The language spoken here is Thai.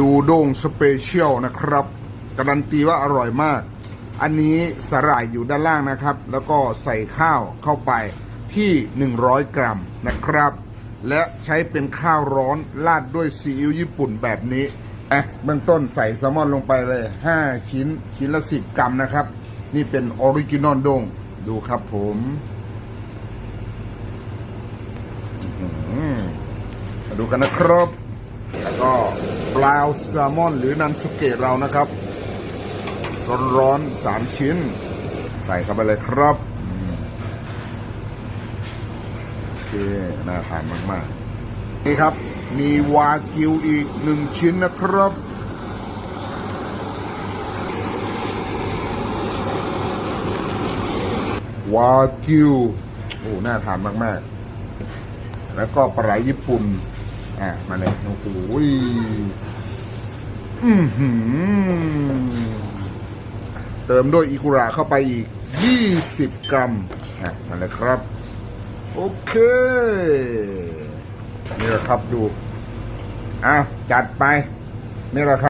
ดูโด่งสเปเชียลนะครับ การันตีว่าอร่อยมาก อันนี้สาหร่ายอยู่ด้านล่างนะครับ แล้วก็ใส่ข้าวเข้าไปที่ 100 กรัมนะครับ และใช้เป็นข้าวร้อนราดด้วยซีอิ๊วญี่ปุ่นแบบนี้อะเบื้องต้นใส่แซลมอนลงไปเลย 5 ชิ้น ชิ้นละ 10 กรัมนะครับ นี่เป็นออริจินอลโด่งดูครับผมมาดูกันนะครับ แล้วก็ ปลาแซลมอน หรือนันสุเกะเรานะครับ ร้อนๆสามชิ้น ใส่เข้าไปเลยครับอืมโอเคน่าทานมากๆ นี่ครับ มีวากิวอีกหนึ่งชิ้นนะครับวากิวโอ้น่าทานมาก ๆ แล้วก็ปลาไหลญี่ปุ่น อะ มาเลย โอ้โหย อือหือเติมด้วยอิกุระเข้าไปอีก 20 กรัมอะมาเลยครับ โอเคนี่แหละครับดูอะจัดไป นี่แหละครับ